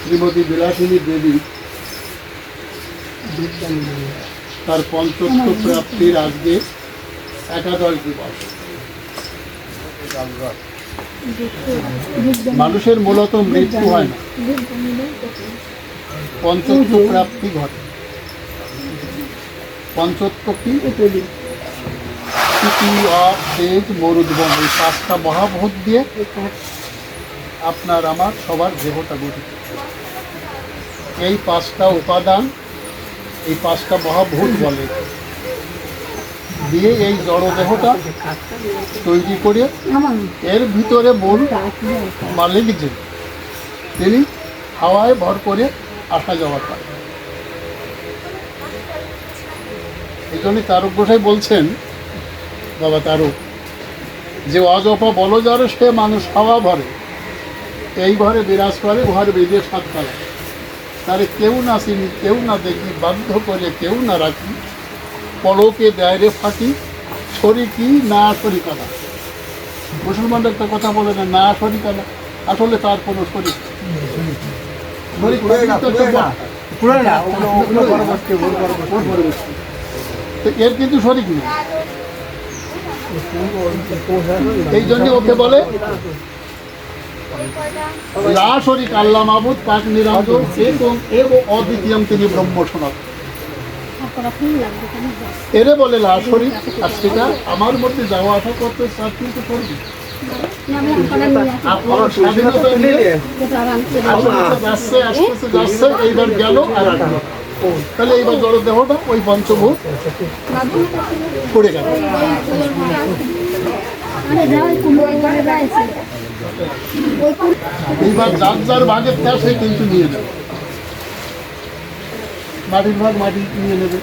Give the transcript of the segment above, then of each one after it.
শ্রীমতী বিলাসিনী দেবী তার পঞ্চত্ব প্রাপ্তির আজকে একাদশ দিবস। মানুষের মূলত মৃত্যু হয় না। পঞ্চত্ব প্রাপ্তি ঘটে। পঞ্চত্ব কি স্থিতি অফ তেজ এই পাঁচটা মহাভূত দিয়ে আপনার আমার সবার দেহটা গঠিত এই পাঁচটা উপাদান এই পাঁচটা মহাভূত বলে দিয়ে এই জড় দেহটা তৈরি করে এর ভিতরে মূল মালিক যে তিনি হাওয়ায় ভর করে আসা যাওয়া করে এই জন্য তারক গোসাই বলছেন বাবা তারক যে অজপা বলো যারে সে মানুষ হওয়া ভরে। এই ঘরে বিরাজ করে ঘর বেঁধে সাত কালা তারে কেউ না চিনি কেউ না দেখি বাধ্য করে কেউ না রাখি। পলকে দেয়রে ফাঁকি ছড়ি কি না শরী কালা মুসলমানরা একটা কথা বলে না না শরী কালা আসলে তার কোনো তো এর কিন্তু শরীর নেই এই জন্য ওকে বলে। আল্লাহ মাহবুদ পাক এবং এবং অদ্বিতীয়ম তিনি ব্রহ্ম এরে বলে লা শরিক আর সেটা আমার মধ্যে যাওয়া আসা করতে তার কিন্তু করবি। যাচ্ছে এইবার গেল আর আসলো। তাহলে এইবার জড় দেহটা ওই পঞ্চভূত পড়ে গেল। এইবার যার যার ভাগের তা সে কিন্তু নিয়ে নেবে। মাটির ভাগ মাটি নিয়ে নেবে।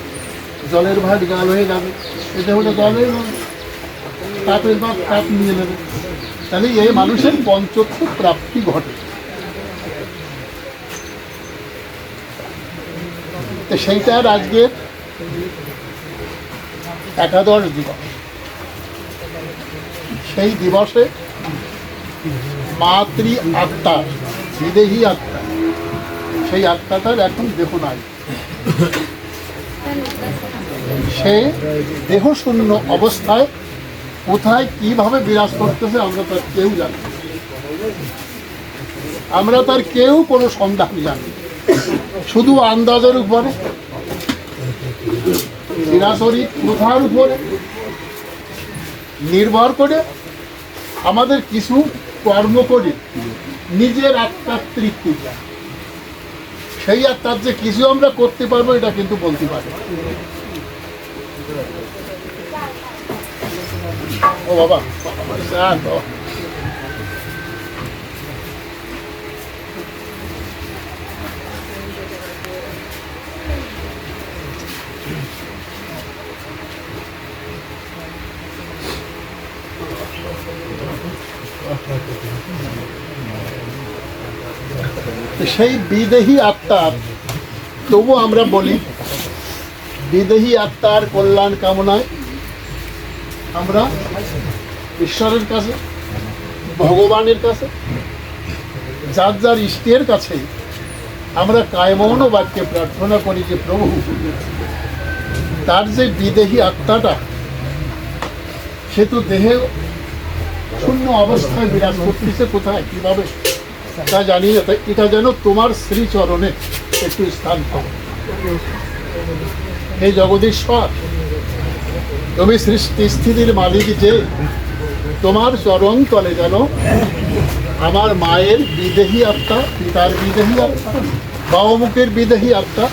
জলের ভাগ জল হয়ে যাবে। এটা হলে জলের ভাগ। তাপের ভাগ তাপ নিয়ে নেবে। তাহলে এই মানুষের পঞ্চত্ব প্রাপ্তি ঘটে। তো সেইটার আজকে একাদশ দিবস। সেই দিবসে মাতৃ আত্মা, বিদেহী আত্মা, সেই আত্মাটার এখন দেহ নাই। সে দেহ শূন্য অবস্থায় কোথায় কীভাবে বিরাজ করতেছে আমরা তার কেউ জানি আমরা তার কেউ কোনো সন্ধান জানি। শুধু আন্দাজের উপরে। সরাসরি কোথার উপরে। নির্ভর করে আমাদের কিছু কর্ম করে নিজের আত্মার তৃপ্তি। সেই আত্মার যে কিছু আমরা করতে পারব, এটা কিন্তু বলতে পারি। ও বাবা। সেই বিদেহী আত্মার তবু আমরা বলি, বিদেহী আত্মার কল্যাণ কামনায় আমরা ঈশ্বরের কাছে, ভগবানের কাছে, যার যার ইষ্টের কাছে আমরা কায়মৌন বাক্যে প্রার্থনা করি যে, প্রভু, তার যে বিদেহী আত্মাটা, সে তো দেহে শূন্য অবস্থায় বিরাজ করতেছে কোথায়? কীভাবে তা তাই এটা যেন তোমার শ্রীচরণে একটু স্থান পাবে হে জগদীশ্বর, তুমি সৃষ্টি স্থিতির মালিক যে, তোমার চরণ তলে যেন আমার মায়ের বিদেহী আত্মা, পিতার বিদেহী আত্মা বাবমুখের বিদেহী আত্মা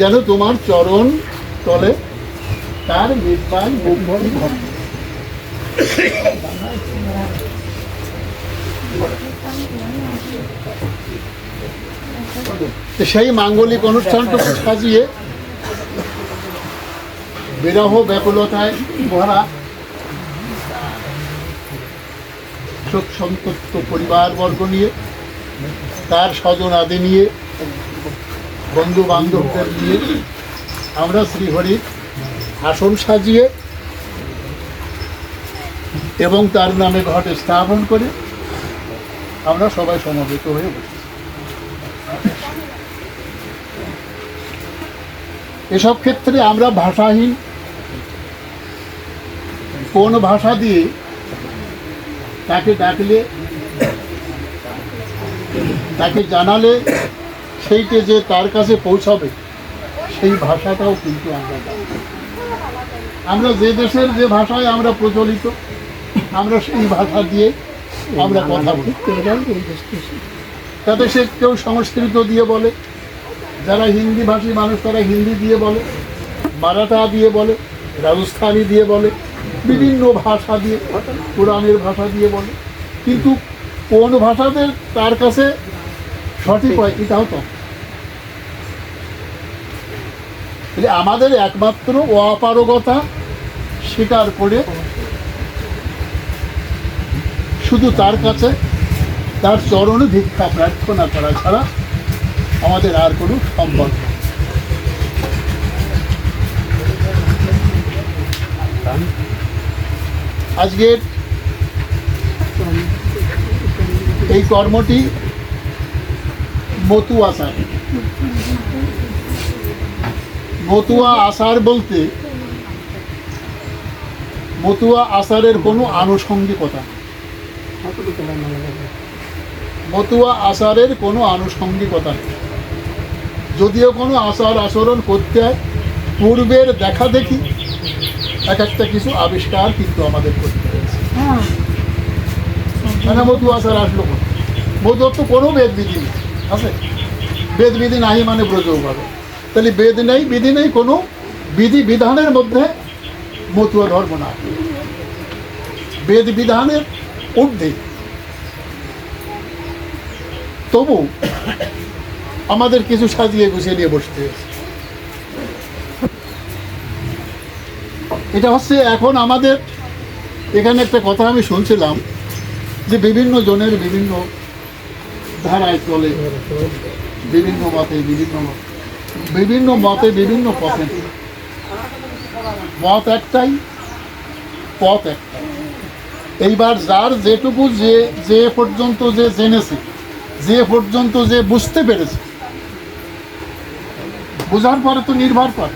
যেন তোমার চরণ তলে তার নির্বাণ মুখ ঘটে তো সেই মাঙ্গলিক অনুষ্ঠানটুকু সাজিয়ে বিরহ ব্যাকুলতায় ভরা শোক সন্তপ্ত পরিবারবর্গ নিয়ে, তার স্বজন আদি নিয়ে বন্ধু বান্ধবদের নিয়ে আমরা শ্রীহরির আসন সাজিয়ে এবং তার নামে ঘটে স্থাপন করে আমরা সবাই সমবেত হয়ে বসেছি এসব ক্ষেত্রে আমরা ভাষাহীন। কোন ভাষা দিয়ে তাকে ডাকলে তাকে জানালে সেইটে যে তার কাছে পৌঁছাবে সেই ভাষাটাও কিন্তু আমরা আমরা যে দেশের যে ভাষায় আমরা প্রচলিত আমরা সেই ভাষা দিয়ে আমরা কথা বলি। তাতে সে কেউ সংস্কৃত দিয়ে বলে যারা হিন্দি ভাষী মানুষ, তারা হিন্দি দিয়ে বলে, মারাঠা দিয়ে বলে, রাজস্থানি দিয়ে বলে, বিভিন্ন ভাষা দিয়ে কোরআনের ভাষা দিয়ে বলে। কিন্তু কোন ভাষাতে তার কাছে সঠিক হয়, এটাও তো। আমাদের একমাত্র অপারগতা স্বীকার করে শুধু তার কাছে, তার চরণে ভিক্ষা প্রার্থনা করা ছাড়া আমাদের আর কোনো নেই। আজকের এই কর্মটি মতুয়া আসার। মতুয়া আসার বলতে মতুয়া আসারের কোনো আনুষঙ্গিকতা মতুয়া আচারের কোনো আনুষঙ্গিকতা নেই। যদিও কোনো আচার আচরণ করতে হয় পূর্বের দেখা দেখি এক একটা কিছু আবিষ্কার কিন্তু আমাদের করতে হয়েছে। মানে মধু আচার আসলো মধুর তো কোনো বেদবিধি নেই আছে? বেদ বিধি নাই মানে ব্রজও পাবে তাহলে বেদ নেই বিধি নেই কোনো বিধি বিধানের মধ্যে মতুয়া ধর্ম না। বেদ বিধানের ঊর্ধ্বে। তবু আমাদের কিছু সাজিয়ে গুছিয়ে নিয়ে বসতে হয়েছে। এটা হচ্ছে এখন আমাদের, এখানে একটা কথা আমি শুনছিলাম যে বিভিন্ন জনের বিভিন্ন ধারায় চলে, বিভিন্ন মতে, বিভিন্ন বিভিন্ন মতে, বিভিন্ন পথে। মত একটাই, পথ একটাই। এইবার যার যেটুকু যে যে পর্যন্ত যে জেনেছে, যে পর্যন্ত যে বুঝতে পেরেছে বোঝার পরে তো নির্ভর করে।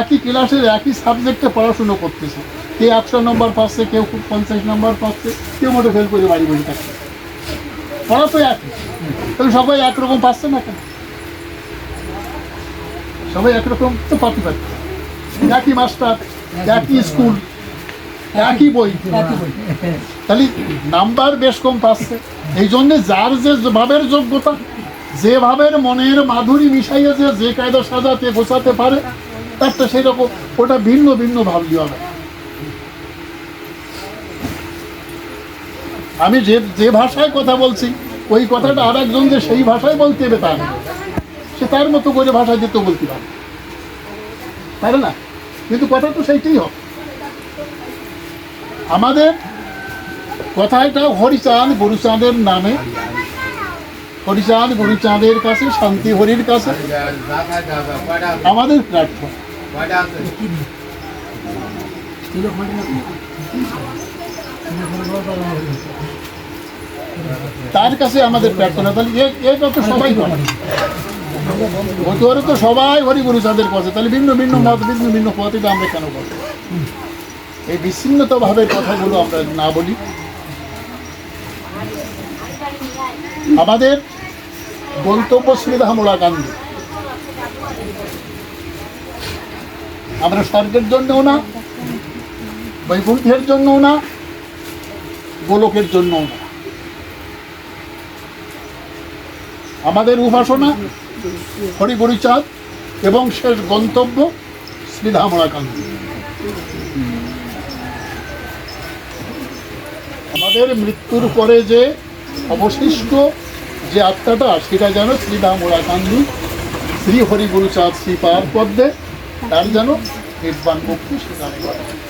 একই ক্লাসের একই সাবজেক্টে পড়াশুনো করতেছে। কে একশো নম্বর পাচ্ছে, কেউ পঞ্চাশ নম্বর পাচ্ছে, কেউ মোটে ফেল করে বাড়ি বসে থাকছে পড়া তো একই। তাহলে সবাই একরকম পাচ্ছে না কেন? সবাই একরকম তো পাতে পারছে একই মাস্টার একই স্কুল একই বই। তাহলে নাম্বার বেশ কম পাচ্ছে। এই জন্যে যার যে ভাবের যোগ্যতা যে ভাবের মনের মাধুরী মিশাইয়ে যে যে কায়দা সাজাতে, গোছাতে পারে তারটা সেরকম ওটা ভিন্ন ভিন্ন ভাবলি হবে। আমি যে যে ভাষায় কথা বলছি, ওই কথাটা আর একজন যে সেই ভাষায় বলতে হবে তা সে তার মতো করে ভাষা যেত বলতে পারে। পারে না? কিন্তু কথা তো সেইটাই হোক আমাদের কথাটা হরিচাঁদ, গুরুচাঁদের নামে হরিচাঁদ, গুরুচাঁদের কাছে, শান্তি হরির কাছে। আমাদের প্ল্যাটফর্ম তার কাছে আমাদের প্রার্থনা। তাহলে এটা তো সবাই করে। গতবারে তো সবাই হরি গুরুচাঁদের কাছে। তাহলে ভিন্ন ভিন্ন মত, ভিন্ন ভিন্ন পথে আমরা কেন বলব এই বিচ্ছিন্নত ভাবের কথাগুলো আমরা না বলি। আমাদের গন্তব্য শ্রীধামুলা গান্ধী। আমরা স্বর্গের জন্যও না, বৈকুণ্ঠের জন্যও না, গোলকের জন্যও না। আমাদের উপাসনা হরিগুরিচাঁদ এবং শেষ গন্তব্য শ্রীধামরা কান্তি আমাদের মৃত্যুর পরে যে অবশিষ্ট যে আত্মাটা, সেটা যেন শ্রীধামরা ওরাকান্দি শ্রী হরিগুরুচাঁদ পাওয়ার পদ্মে তার যেন নির্বাণ মুক্তি সেখানে ঘটে।